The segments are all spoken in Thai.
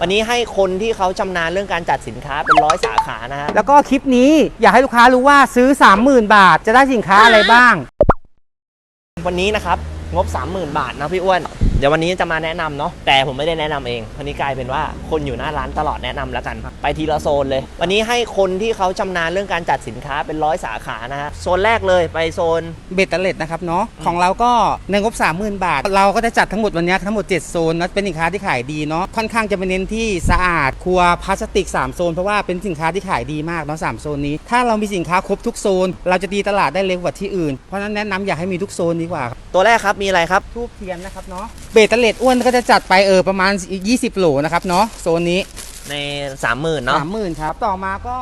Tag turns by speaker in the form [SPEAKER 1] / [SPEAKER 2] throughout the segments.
[SPEAKER 1] วันนี้ให้คนที่เขาชำนาญเรื่องการจัดสินค้าเป็นร้อยสาขานะฮะ
[SPEAKER 2] แล้วก็คลิปนี้อยากให้ลูกค้ารู้ว่าซื้อ 30,000 บาทจะได้สินค้าอะไรบ้าง
[SPEAKER 1] วันนี้นะครับงบ 30,000 บาทนะพี่อ้วนเดี๋ยววันนี้จะมาแนะนำเนาะแต่ผมไม่ได้แนะนำเองวันนี้กลายเป็นว่าคนอยู่หน้าร้านตลอดแนะนำแล้วกัน ไปทีละโซนเลย วันนี้ให้คนที่เขาชำนาญเรื่องการจัดสินค้าเป็นร้อยสาขานะฮะโซนแรกเลยไปโซน
[SPEAKER 2] เบตเตอร์เลตนะครับเนาะของเราก็ในงบ 30,000 บาท เราก็จะจัดทั้งหมดวันนี้ทั้งหมด 7 โซนนะเป็นสินค้าที่ขายดีเนาะค่อนข้างจะไปเน้นที่สะอาดครัวพลาสติก 3 โซน เพราะว่าเป็นสินค้าที่ขายดีมากเนาะสามโซนนี้ ถ้าเรามีสินค้าครบทุกโซน เราจะตีตลาดได้เร็วกว่าที่อื่นเพราะฉะนั้นแนะนำอยากให้มีทุกโซนดีกว่าครับ
[SPEAKER 1] ตัวแรกครับมีอะไรครับ
[SPEAKER 2] ทูบเทียนนะครับเนาะเบตเตอร์เลตอ้วนก็จะจัดไปเออประมาณ20โหลนะครับเนาะโซนนี้
[SPEAKER 1] ใน30,000เนาะ
[SPEAKER 2] สามหมื่นครับ ต่อมาก็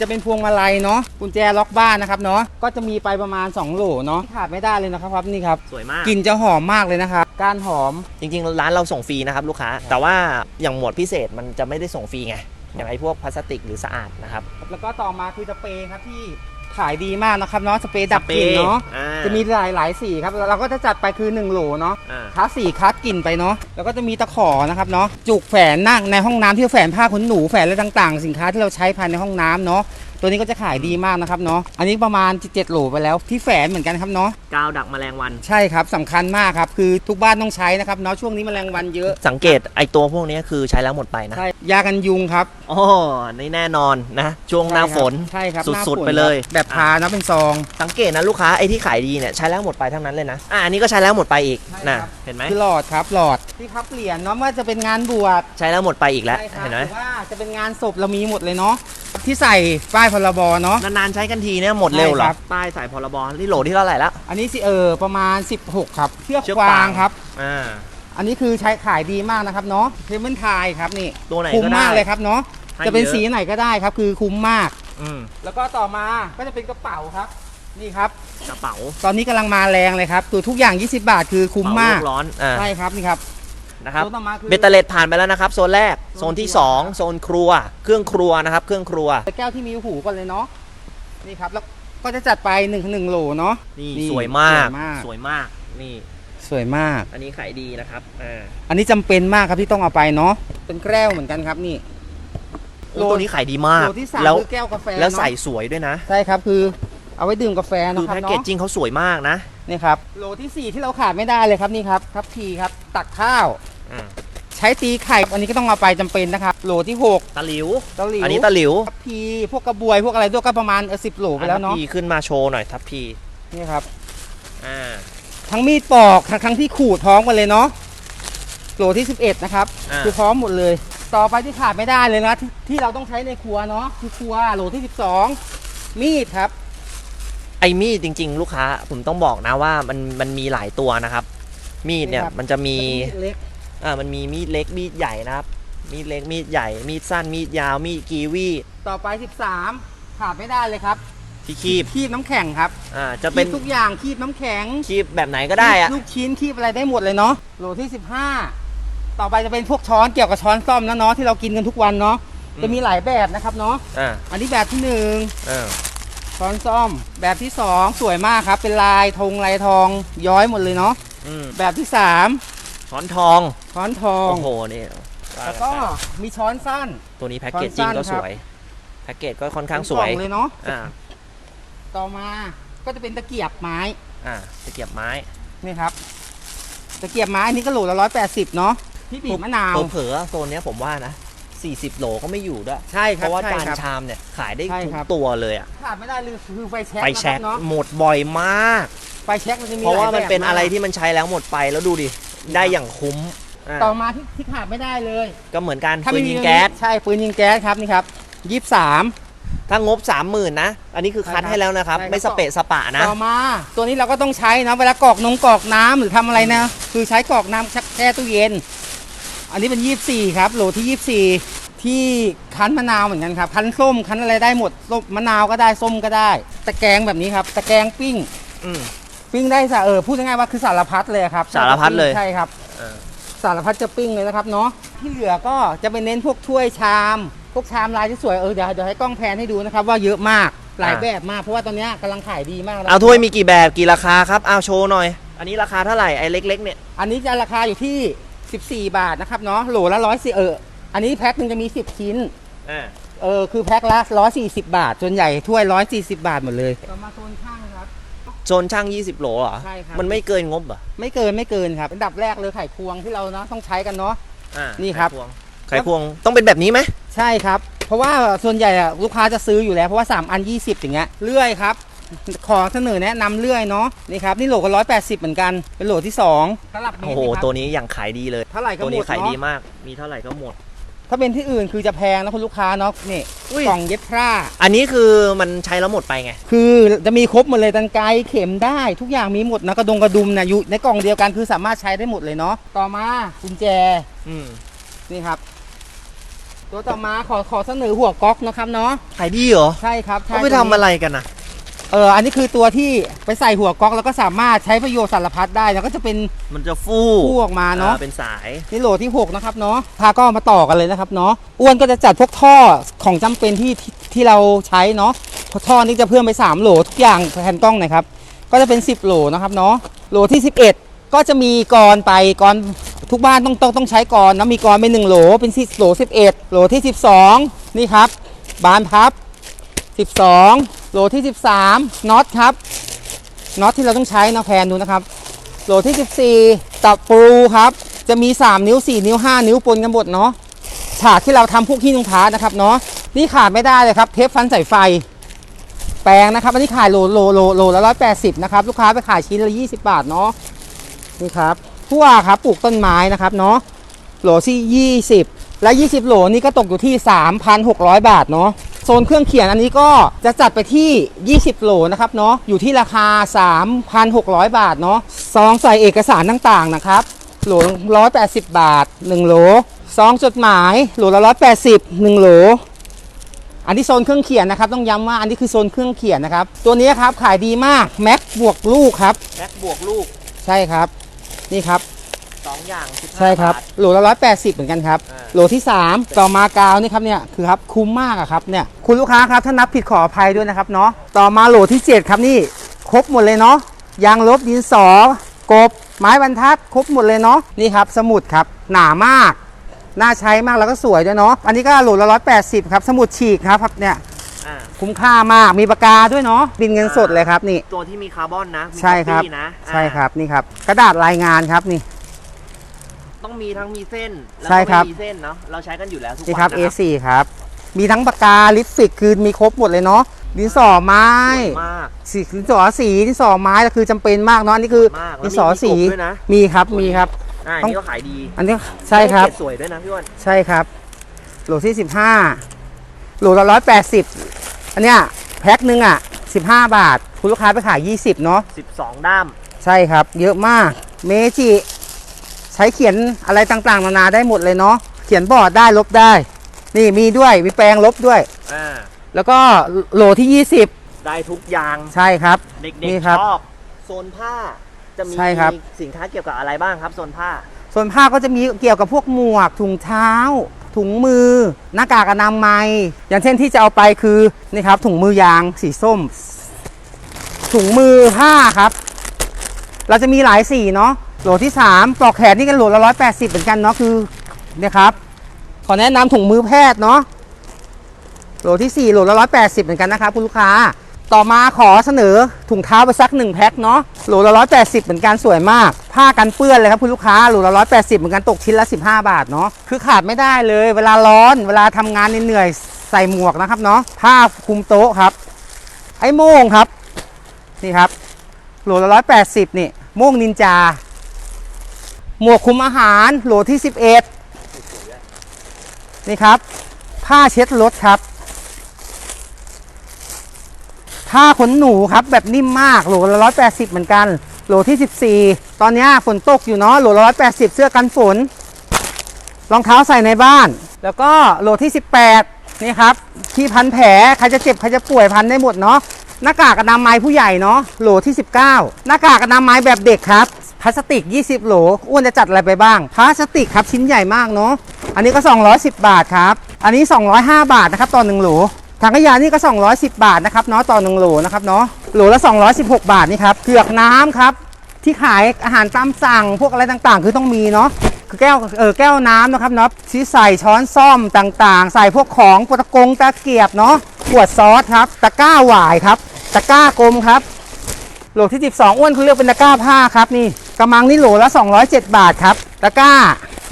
[SPEAKER 2] จะเป็นพวงมาลัยเนาะกุญแจล็อกบ้านนะครับเนาะก็จะมีไปประมาณ 2 โหลเนาะขาดไม่ได้เลยนะครับครับนี่ครับ
[SPEAKER 1] สวยมาก
[SPEAKER 2] กลิ่นจะหอมมากเลยนะครับการหอม
[SPEAKER 1] จริง ๆ ร้านเราส่งฟรีนะครับลูกค้า แต่ว่าอย่างหมวดพิเศษมันจะไม่ได้ส่งฟรีไงอย่างไอ้พวกพลาสติกหรือสะอาดนะครับ
[SPEAKER 2] แล้วก็ต่อมาคือสเปรย์ครับที่ ขายดีมากนะครับเนาะสเปรย์ดับกลิ่นเนาะ
[SPEAKER 1] อ่า
[SPEAKER 2] จะมีหลายหลายสีครับเราก็จะจัดไปคือ1โหลเนาะ
[SPEAKER 1] อ่า
[SPEAKER 2] คัสสีคัสกลิ่นไปเนาะแล้วก็จะมีตะขอนะครับเนาะจุกแฝนนั่งในห้องน้ำที่แฝนผ้าขนหนูแฝนอะไรต่าง ๆ สินค้าที่เราใช้ภายในห้องน้ำเนาะ ตัวนี้ก็จะขายดีมากนะครับเนาะอันนี้ประมาณ7โหลไปแล้วที่แฝนเหมือนกันครับเนาะ
[SPEAKER 1] กาวดักแมลงวัน
[SPEAKER 2] ใช่ครับสำคัญมากครับคือทุกบ้านต้องใช้นะครับเนาะช่วงนี้แมลงวันเยอะ
[SPEAKER 1] สังเกตไอ้ตัวพวกนี้คือใช้แล้วหมดไปนะ
[SPEAKER 2] ใช่ยากันยุงครับ
[SPEAKER 1] โอ้นี่แน่นอนนะช่วงหน้าฝน
[SPEAKER 2] ใช่ครับหน้า
[SPEAKER 1] สุด
[SPEAKER 2] ฝ
[SPEAKER 1] ๆ
[SPEAKER 2] น
[SPEAKER 1] ไปเลย
[SPEAKER 2] ครับแบบทานะเป็นซอง
[SPEAKER 1] สังเกตนะลูกค้าไอ้ที่ขายดีเนี่ยใช้แล้วหมดไปทั้งนั้นเลยนะอะอันนี้ก็ใช้แล้วหมดไปอีก
[SPEAKER 2] ใช่
[SPEAKER 1] นะครับเห็นไหม
[SPEAKER 2] คือหลอดครับหลอดที่ครับเหรียญเนาะไม่ว่าจะเป็นงานบวช
[SPEAKER 1] ใช้แล้วหมดไปอีกแล้ว
[SPEAKER 2] ใช่ครับ
[SPEAKER 1] เห็นไหม
[SPEAKER 2] รือว่าจะเป็นงานศพเรามีหมดเลยเนาะ ที่ใส่ป้ายพรบเนาะ
[SPEAKER 1] นานๆใช้กันทีเนี่ยหมดเร็วเหร
[SPEAKER 2] ใช่
[SPEAKER 1] อ
[SPEAKER 2] ครับ
[SPEAKER 1] ป้ายสายพรบนี่โหลที่เท่าไหร่แล้ว
[SPEAKER 2] อันนี้สิเออประมาณ 16 ครับเชือก
[SPEAKER 1] เชือก
[SPEAKER 2] กวาวา
[SPEAKER 1] ง ง
[SPEAKER 2] ครับ
[SPEAKER 1] อ่า
[SPEAKER 2] อันนี้คือใช้ขายดีมากนะครับเนาะเพมเบอร์ไทยครับนี่
[SPEAKER 1] ตัวไหน
[SPEAKER 2] คุ้ม
[SPEAKER 1] ก็ได้
[SPEAKER 2] มากเลยครับเนาะ
[SPEAKER 1] ให้
[SPEAKER 2] จะเป็น
[SPEAKER 1] เยอะ
[SPEAKER 2] สีไหนก็ได้ครับ คือคุ้มมาก
[SPEAKER 1] อืม
[SPEAKER 2] แล้วก็ต่อมาก็จะเป็นกระเป๋าครับ นี่ครับ
[SPEAKER 1] กระเป๋า
[SPEAKER 2] ตอนนี้กำลังมาแรงเลยครับตัวทุกอย่าง 20 บาทคือคุ้มมาก
[SPEAKER 1] กระเป๋โลร้อนอ่า
[SPEAKER 2] ใช่ครับนี่ครับ
[SPEAKER 1] นะครับ
[SPEAKER 2] ตัวต่อมาคือ
[SPEAKER 1] เบตเตอร์เลตผ่านไปแล้วนะครับ โซนแรก โซนที่2โซนครัว เครื่องครัวนะครับ เครื่องครัว
[SPEAKER 2] แก้วที่มีหูก่อนเลยเนาะนี่ครับแล้วก็จะจัดไป1นึ่งหนึ่งโหลเนาะ
[SPEAKER 1] นี่
[SPEAKER 2] นี่
[SPEAKER 1] สวยมาก
[SPEAKER 2] สวยมาก
[SPEAKER 1] สวยมาก นี่
[SPEAKER 2] สวยมาก
[SPEAKER 1] อันนี้ขายดีนะครับ อ่า
[SPEAKER 2] อันนี้จำเป็นมากครับที่ต้องเอาไปเนาะเป็นแก้วเหมือนกันครับนี่
[SPEAKER 1] โอ้ตัวนี้ขายดีมาก
[SPEAKER 2] โหลที่สาม
[SPEAKER 1] แล้ว
[SPEAKER 2] คือแก้วกาแฟ
[SPEAKER 1] แล้ว
[SPEAKER 2] เนอะ
[SPEAKER 1] ใส่สวยด้วยนะ
[SPEAKER 2] ใช่ครับคือ เอาไว้ดื่มกาแฟ
[SPEAKER 1] คือ
[SPEAKER 2] นะครั
[SPEAKER 1] แพ็
[SPEAKER 2] บ
[SPEAKER 1] กเกจ
[SPEAKER 2] เนาะ
[SPEAKER 1] จิ้งเขาสวยมากนะ
[SPEAKER 2] นี่ครับโหลที่สี่ที่เราขาดไม่ได้เลยครับนี่ครับครับทีครับตักข้าว
[SPEAKER 1] อ่า
[SPEAKER 2] ใช้ตีไข่อันนี้ก็ต้องเอาไปจำเป็นนะครับโหลที่หก
[SPEAKER 1] ตะหลิว
[SPEAKER 2] ตะหลิว
[SPEAKER 1] อันนี้ตะหลิว
[SPEAKER 2] ทัพพีพวกกระบวยพวกอะไรด้วยก็ประมาณสิบโหลไปแล้วเนาะ
[SPEAKER 1] ทัพพีขึ้นมาโชว์หน่อยทัพพี
[SPEAKER 2] นี่ครับ
[SPEAKER 1] อ่า
[SPEAKER 2] ทั้งมีดปอกทั้งทั้งที่ขูดพร้อมกันเลยเนาะโหลที่ 11 นะครับ
[SPEAKER 1] อ่า
[SPEAKER 2] คือพร้อมหมดเลย ต่อไปที่ขาดไม่ได้เลยนะที่ที่เราต้องใช้ในครัวเนาะคือครัวโหลที่ 12 มีดครับ
[SPEAKER 1] ไอ้มีดจริง ๆ ลูกค้าผมต้องบอกนะว่ามันมันมีหลายตัวนะครับ มีดเนี่ย
[SPEAKER 2] นี่ครับ
[SPEAKER 1] มันจะมี
[SPEAKER 2] เล็ก
[SPEAKER 1] อ่ามันมีมีดเล็กมีดใหญ่นะครับ มีดเล็กมีดใหญ่ มีดสั้นมีดยาวมีดกีวี
[SPEAKER 2] ต่อไป 13ขาดไม่ได้เลยครับ
[SPEAKER 1] ที่คีบ
[SPEAKER 2] คีบน้ำแข็งครับ
[SPEAKER 1] อ่าจะเป็น
[SPEAKER 2] คีบทุกอย่างคีบน้ำแข็ง
[SPEAKER 1] คีบแบบไหนก็ได้อะ
[SPEAKER 2] คีบลูกชิ้นคีบอะไรได้หมดเลยเนาะโหลที่ 15 ต่อไปจะเป็นพวกช้อนเกี่ยวกับช้อนซ่อมนะเนาะที่เรากินกันทุกวันเนาะจะมีหลายแบบนะครับเนาะ
[SPEAKER 1] อ่า
[SPEAKER 2] อันนี้แบบที่หนึ่ง
[SPEAKER 1] อ่า
[SPEAKER 2] ช้อนซ่อม แบบที่สองสวยมากครับ เป็นลายธงลายทองย้อยหมดเลยเนาะ
[SPEAKER 1] อืม
[SPEAKER 2] แบบที่สาม
[SPEAKER 1] ช้อนทอง
[SPEAKER 2] ช้อนทอง
[SPEAKER 1] โอ้โหนี่
[SPEAKER 2] แล้วก็มีช้อนสั้น
[SPEAKER 1] ตัวนี้แพ็กเกจจิ้งก็
[SPEAKER 2] ช้อนสั้นครับ
[SPEAKER 1] สวยแพ็กเกจก็ค่อนข้าง
[SPEAKER 2] เป็น
[SPEAKER 1] ส
[SPEAKER 2] ก
[SPEAKER 1] ว
[SPEAKER 2] ล่อยงเลยเนาะ
[SPEAKER 1] อ่า
[SPEAKER 2] ต่อมาก็จะเป็นตะเกียบไม้
[SPEAKER 1] อ่าตะเกียบไม้
[SPEAKER 2] นี่ครับตะเกียบไม้อันนี้ก็โหลละร้อยแปดสิบเนาะที่บีบมะนาว
[SPEAKER 1] เผลอๆโซนเนี้ยผมว่านะ 40 โหลก็ไม่อยู่ด้วย
[SPEAKER 2] ใช่ค
[SPEAKER 1] เพ
[SPEAKER 2] รับ
[SPEAKER 1] ราะว่า
[SPEAKER 2] ใช่
[SPEAKER 1] จาน
[SPEAKER 2] ครับ
[SPEAKER 1] ชามเนี่ยขายได้
[SPEAKER 2] ใช่
[SPEAKER 1] ทุก
[SPEAKER 2] ครับ
[SPEAKER 1] ตัวเลยอะ
[SPEAKER 2] ขาดไม่ได้เลยคือไฟแช็ก
[SPEAKER 1] ไฟแช็ก
[SPEAKER 2] นะครับเนาะ
[SPEAKER 1] หมดบ่อยมาก
[SPEAKER 2] ไฟแช็กมันจะมี
[SPEAKER 1] เพราะว่ามัน
[SPEAKER 2] หลยแบบ
[SPEAKER 1] เป็นอะไร
[SPEAKER 2] มาก
[SPEAKER 1] ที่มันใช้แล้วหมดไปแล้วดูดิ ได้อย่างคุ้มอะ
[SPEAKER 2] ต่อมาที่ที่ขาดไม่ได้เลย
[SPEAKER 1] ก็เหมือนกัน
[SPEAKER 2] ถ้า
[SPEAKER 1] ปื
[SPEAKER 2] ไม่
[SPEAKER 1] น
[SPEAKER 2] มี
[SPEAKER 1] ยิงแก๊ส
[SPEAKER 2] ใช่ปืนยิงแก๊สครับนี่ครับยี่สาม
[SPEAKER 1] ถ้างบ 30,000นะ อันนี้คือคัด
[SPEAKER 2] ใช่ครับ
[SPEAKER 1] ให้แล้วนะครับ
[SPEAKER 2] ใช่ครับ
[SPEAKER 1] ไม่สเปะสปะนะ
[SPEAKER 2] ต่อมาตัวนี้เราก็ต้องใช้นะเวลากรอกนงกรอกน้ำหรือทำอะไรนะ คือใช้กรอกน้ำชักแช่ตู้เย็น อันนี้เป็น 24 ครับ โหลที่24 ที่คั้นมะนาวเหมือนกันครับคั้นส้มคั้นอะไรได้หมดส้มมะนาวก็ได้ส้มก็ได้ ตะแกรงแบบนี้ครับ ตะแกรงปิ้ง
[SPEAKER 1] อืม
[SPEAKER 2] ปิ้งได้สะเออพูดง่ายๆว่าคือสารพัดเลยครับ
[SPEAKER 1] สารพัดเลย
[SPEAKER 2] ใช่ครับ
[SPEAKER 1] เออ
[SPEAKER 2] สารพัดจะปิ้งเลยนะครับเนาะที่เหลือก็จะไปเน้นพวกถ้วยชาม พวกชามลายที่สวยเออเดี๋ยวเดี๋ยวให้กล้องแพนให้ดูนะครับ ว่าเยอะมากหลายแบบมากเพราะว่าตอนเนี้ยกำลังขายดีมากแล้ว
[SPEAKER 1] เอาถ้วยมีกี่แบบกี่ราคาครับเอาโชว์หน่อย อันนี้ราคาเท่าไหร่ไอ้เล็ก ๆ เนี่ย
[SPEAKER 2] อันนี้จะราคาอยู่ที่ 14 บาทนะครับเนาะโหลละร้อยสี่เออ อันนี้แพ็คหนึงจะมี 10 ชิ้น
[SPEAKER 1] อ่า
[SPEAKER 2] เออคือแพ็คละ140 บาท ส่วนใหญ่ถ้วย 140 บาทหมดเลย ต่อมาโซนข้างครับ
[SPEAKER 1] โซนช่าง 20 โหลเหรอ
[SPEAKER 2] ใช่ครับ
[SPEAKER 1] มันไม่เกินงบเหรอ
[SPEAKER 2] ไม่เกินไม่เกินครับอันดับแรกเลยไข่ควงที่เราเนาะต้องใช้กันเนาะ
[SPEAKER 1] อ่า
[SPEAKER 2] นี่ครับ
[SPEAKER 1] ไขควงไขควงต้องเป็นแบบนี้ไหม
[SPEAKER 2] ใช่ครับ เพราะว่าส่วนใหญ่อะลูกค้าจะซื้ออยู่แล้ว เพราะว่า 3 อัน 20 อย่างเงี้ยเลื่อยครับ ขอเสนอแนะนำเลื่อยเนาะนี่ครับนี่โหลก็180 เหมือนกัน เป็นโหลที่2ตลับเมตร
[SPEAKER 1] โอ้โห
[SPEAKER 2] นี่ครับ
[SPEAKER 1] ตัวนี้อย่างขายดีเลย
[SPEAKER 2] เท่าไหร่ก็
[SPEAKER 1] ตัว
[SPEAKER 2] หม
[SPEAKER 1] นี้
[SPEAKER 2] ด
[SPEAKER 1] ขายดี
[SPEAKER 2] เนาะ
[SPEAKER 1] มาก มีเท่าไหร่ก็หมด
[SPEAKER 2] ถ้าเป็นที่อื่นคือจะแพงนะคุณลูกค้าเนาะนี่
[SPEAKER 1] อุ้ย
[SPEAKER 2] กล่องเย็บผ้า
[SPEAKER 1] อันนี้คือมันใช้แล้วหมดไปไง
[SPEAKER 2] คือจะมีครบหมดเลยตันไกรเข็มได้ทุกอย่างมีหมดนะกระดงกระดุมนะอยู่ในกล่องเดียวกันคือสามารถใช้ได้หมดเลยเนาะต่อมากุญแจ
[SPEAKER 1] อืม
[SPEAKER 2] นี่ครับ ตัวต่อมาขอขอเสนอหัวก๊อกนะครับเนาะ
[SPEAKER 1] ขายดีเหรอ
[SPEAKER 2] ใช่ครับใช่
[SPEAKER 1] เขาไปทำอะไรกันนะ
[SPEAKER 2] เอออันนี้คือตัวที่ไปใส่หัวก๊อกแล้วก็สามารถใช้ประโยชน์สารพัดได้แล้วก็จะเป็น
[SPEAKER 1] มันจะฟู่
[SPEAKER 2] คู่ออกมาเนาะ
[SPEAKER 1] อ่เป็นสาย
[SPEAKER 2] นี่โหลที่ 6 นะครับเนาะพาก็มาต่อกันเลยนะครับเนาะอ้วนก็จะจัดพวกท่อของจำเป็นที่ที่ที่เราใช้เนาะท่อนี้จะเพิ่มไป 3 โหลทุกอย่างแผ่นกล้องหนะครับ ก็จะเป็น 10 โหลนะครับเนาะโหลที่ 11 ก็จะมีกรไปกรทุกบ้านต้องต้องต้องใช้กรนะมีกรเป็น1โหลเป็น10โหล 11 โหลที่ 12 นี่ครับ บานพับ 12 โหลที่ 13น็อตครับน็อตที่เราต้องใช้นะแพนดูนะครับ โหลที่ 14ตับปูครับ จะมี 3 นิ้ว 4 นิ้ว 5 นิ้วปนกันหมดเนาะฉากที่เราทำพวกที่นุงพาร์นะครับเนาะนี่ขาดไม่ได้เลยครับเทปฟันสายไฟ แปลงนะครับอันนี้ขายโลโลโลโลละร้อยแปดสิบนะครับลูกค้าไปขายชิ้นละยี่สิบาทเนาะนี่ครับทั่วครับปลูกต้นไม้นะครับเนาะโหลที่ยี่สิบและยี่สิบโหลนี่ก็ตกอยู่ที่สามพันหกร้อยบาทเนาะ โซนเครื่องเขียนอันนี้ก็จะจัดไปที่ 20 โหลนะครับเนาะอยู่ที่ราคา 3,600 บาทเนาะซองใส่เอกสารต่างๆนะครับโหล180บาท1โหลซองจดหมายโหลละ180 1โหลอันที่โซนเครื่องเขียนนะครับ ต้องย้ำว่าอันนี้คือโซนเครื่องเขียนนะครับ ตัวนี้ครับขายดีมากแม็กบวกลูกครับ
[SPEAKER 1] แม็กบวกลูก
[SPEAKER 2] ใช่ครับ นี่ครับ
[SPEAKER 1] 2 อย่าง15
[SPEAKER 2] ใช่ครับา
[SPEAKER 1] ท
[SPEAKER 2] โหลละร้อยแปดสิบเหมือนกันครับ
[SPEAKER 1] อ่า
[SPEAKER 2] โหลที่ 3 ต่อมากาวนี่ครับเนี่ยคือครับคุ้มมากอะครับเนี่ยคุณลูกค้าครับถ้านับผิดขออภัยด้วยนะครับเนาะต่อมาโหลที่ 7 ครับนี่ครบหมดเลยเนาะยางลบดินสอกบ ไม้บรรทัด ครบหมดเลยเนาะนี่ครับสมุดครับหนามาก น่าใช้มากแล้วก็สวยด้วยเนาะอันนี้ก็โหลละร้อยแปดสิบครับสมุดฉีกครับครับเนี่ย
[SPEAKER 1] อ่า
[SPEAKER 2] คุ้มค่ามากมีปากกาด้วยเนาะบินเงินสดเลยครับนี่
[SPEAKER 1] ตัวที่มีคาร์บอนนะมี
[SPEAKER 2] ใช่ครับ
[SPEAKER 1] ก๊อปปี้นะอ่า
[SPEAKER 2] ใช่ครับนี่ครับกระดาษรายงานครับนี่
[SPEAKER 1] ต้องมีทั้งมีเส้น แล้ว
[SPEAKER 2] ใช่
[SPEAKER 1] ก็
[SPEAKER 2] ครับ
[SPEAKER 1] ไม่มีเส้นเนาะเราใช้กันอยู่แล้วทุก
[SPEAKER 2] นี่
[SPEAKER 1] วัน
[SPEAKER 2] ครับ
[SPEAKER 1] นะครับ
[SPEAKER 2] A4 ครับ มีทั้งปากกาลิปสติกคือมีครบหมดเลยเนาะดินสอไม้
[SPEAKER 1] สวยมาก
[SPEAKER 2] สีดินสอสีดินสอไม้ก็คือจำเป็นมากเนาะอันนี่คือ
[SPEAKER 1] มากแล้ว
[SPEAKER 2] ดินสอสี
[SPEAKER 1] มีกบด้วยนะ
[SPEAKER 2] มีครับมีครับ
[SPEAKER 1] อ่า
[SPEAKER 2] ต้อง
[SPEAKER 1] นี่ก็ขายดี
[SPEAKER 2] อันนี้ใช่ครับ
[SPEAKER 1] เกดสวยด้วยนะพี่อ้วน
[SPEAKER 2] ใช่ครับ โหลที่15โหลละ180อันเนี้ยแพ็คหนึ่งอะ15บาท คุณลูกค้าไปขาย20เนาะ
[SPEAKER 1] 12 ด้าม
[SPEAKER 2] ใช่ครับ เยอะมาก เมจิใช้เขียนอะไรต่างๆนานาได้หมดเลยเนาะเขียนบอร์ดได้ลบได้ นี่มีด้วยมีแปลงลบด้วย
[SPEAKER 1] อ่า
[SPEAKER 2] แล้วก็โหลที่
[SPEAKER 1] ได้ทุกอย่าง
[SPEAKER 2] 20ใช่ครับ
[SPEAKER 1] เด็
[SPEAKER 2] นี่
[SPEAKER 1] ก
[SPEAKER 2] ครับ
[SPEAKER 1] ๆชอบโซนผ้าจะมี
[SPEAKER 2] ใช่ครับ
[SPEAKER 1] สินค้าเกี่ยวกับอะไรบ้างครับโซนผ้า
[SPEAKER 2] ส่วนผ้าก็จะมีเกี่ยวกับพวกหมวกถุงเท้า ถุงมือ หน้ากากอนามัย อย่างเช่นที่จะเอาไปคือนี่ครับ ถุงมือยางสีส้ม ถุงมือผ้าครับ เราจะมีหลายสีเนาะ โหลที่ 3 ปลอกแขนนี่กันโหลละร้อยแปดสิบเหมือนกันเนาะคือเนี่ยครับ ขอแนะนำถุงมือแพทย์เนาะโหลที่ 4 โหลละร้อยแปดสิบเหมือนกันนะครับคุณลูกค้า ต่อมาขอเสนอถุงเท้าไปสักหนึ่งแพ็คเนาะโหลละร้อยแปดสิบเหมือนกันสวยมาก ผ้ากันเปื้อนเลยครับคุณลูกค้าโหลละร้อยแปดสิบเหมือนกันตกชิ้นละสิบห้าบาทเนาะคือขาดไม่ได้เลย เวลาร้อนเวลาทำงานเหนื่อยใส่หมวกนะครับเนาะผ้าคลุมโต๊ะครับ ไอ้โม่งครับนี่ครับโหลละร้อยแปดสิบนี่โม่งนินจา หมวกคุมอาหารโหลที่สิบเอ็ดนี่ครับ ผ้าเช็ดรถครับผ้าขนหนูครับแบบนิ่มมากโหลละร้อยแปดสิบเหมือนกัน โหลที่สิบสี่ตอนนี้ฝนตกอยู่เนาะโหลละร้อยแปดสิบเสื้อกันฝนรองเท้าใส่ในบ้าน แล้วก็โหลที่สิบแปดนี่ครับ ที่พันแผลใครจะเจ็บใครจะป่วยพันได้หมดเนาะหน้ากากอนามัยผู้ใหญ่เนาะโหลที่19หน้ากากอนามัยแบบเด็กครับ พลาสติก 20 โหลอ้วนจะจัดอะไรไปบ้างพลาสติกครับชิ้นใหญ่มากเนาะอันนี้ก็ 210 บาทครับ อันนี้ 205 บาทนะครับต่อ1โหลถังขยะนี่ก็ 210 บาทนะครับเนาะต่อ1โหลนะครับเนาะโหลละ 216 บาทนี่ครับเกลือกน้ำครับที่ขายอาหารตามสั่งพวกอะไรต่างๆ คือต้องมีเนาะคือแก้วเออแก้วน้ำนะครับเนาะที่ใส่ช้อนซ่อมต่างๆ ใส่พวกของปตะกงตะเกียบเนาะขวดซอสครับ ตะกร้าหวายครับ ตะกร้ากลมครับโหลที่ 12 อ้วนเขาเลือกเป็นตะกร้าผ้าครับนี่ กระมังนี่โหลละ 207 บาทครับตะกร้า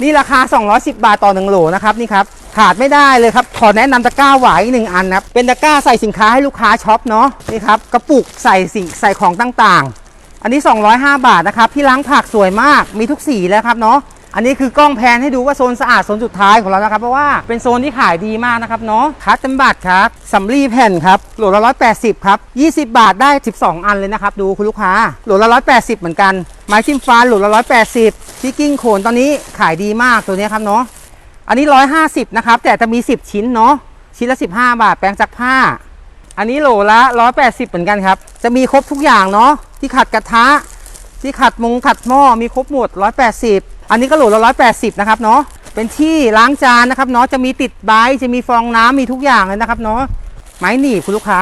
[SPEAKER 2] นี่ราคา 210 บาทต่อ1โหลนะครับนี่ครับขาดไม่ได้เลยครับ ขอแนะนำตะกร้าหวายหนึ่งอันนะเป็นตะกร้าใส่สินค้าให้ลูกค้าช็อปเนาะนี่ครับกระปุกใส่สิ่งใส่ของต่างๆ อันนี้ 205 บาทนะครับที่ล้างผักสวยมากมีทุกสีแล้วครับเนาะ อันนี้คือกล้องแพนให้ดูว่าโซนสะอาดโซนสุดท้ายของเรานะครับเพราะว่าเป็นโซนที่ขายดีมากนะครับเนาะคัสเต็มบัตรครับสำลีแผ่นครับโหลละ180ครับ20บาทได้12อันเลยนะครับดูคุณลูกค้าโหลละ180เหมือนกันไม้จิ้มฟันโหลละ180ที่กิ้งโขนตอนนี้ขายดีมากตัวนี้ครับเนาะอันนี้150นะครับแต่จะมี10ชิ้นเนาะชิ้นละ15บาทแปรงซักผ้า อันนี้โหลละ180เหมือนกันครับจะมีครบทุกอย่างเนาะที่ขัดกระทะที่ขัดมงขัดหม้อมีครบหมด180อั อันนี้ก็โหลละ180นะครับเนาะเป็นที่ล้างจานนะครับเนาะจะมีติดใบจะมีฟองน้ำมีทุกอย่างเลยนะครับเนาะไม้หนีบคุณลูกค้า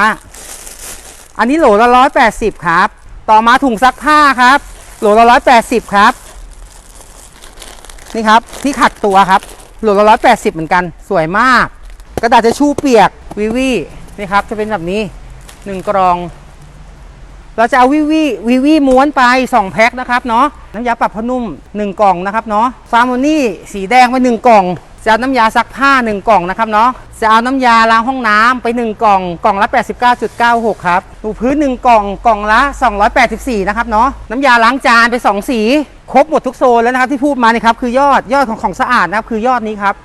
[SPEAKER 2] อันนี้โหลละ180ครับ ต่อมาถุงซักผ้าครับ โหลละ180ครับ นี่ครับที่ขัดตัวครับ โหลละร้อยแปดสิบเหมือนกัน สวยมาก กระดาษจะชูเปียกวิวีนี่ครับจะเป็นแบบนี้หนึ่งกรอง เราจะเอาวิวีวิวีม้วนไป 2 แพ็คนะครับเนาะน้ำยาปรับผ้านุ่ม 1 กล่องนะครับเนาะฟาร์มอนี่สีแดงไป1กล่อง จะเอาน้ำยาซักผ้า 1 กล่องนะครับเนาะจะเอาน้ำยาล้างห้องน้ำไป 1 กล่อง กล่องละ 89.96 ครับถูพื้น 1 กล่อง กล่องละ 284 นะครับเนาะ น้ำยาล้างจานไป 2 สี ครบหมดทุกโซนแล้วนะครับที่พูดมาเนี่ยครับคือยอดยอดของของสะอาดนะครับคือยอดนี้ครับ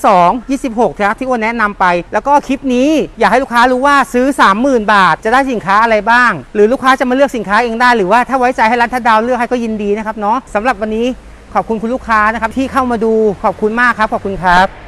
[SPEAKER 2] 7,200 26นะครับที่อ้วนแนะนำไป แล้วก็คลิปนี้อยากให้ลูกค้ารู้ว่าซื้อ 30,000 บาท จะได้สินค้าอะไรบ้าง หรือลูกค้าจะมาเลือกสินค้าเองได้หรือว่าถ้าไว้ใจให้ร้านทัดดาวเลือกให้ก็ยินดีนะครับเนาะสำหรับวันนี้ ขอบคุณคุณลูกค้านะครับที่เข้ามาดูขอบคุณมากครับ ขอบคุณครับ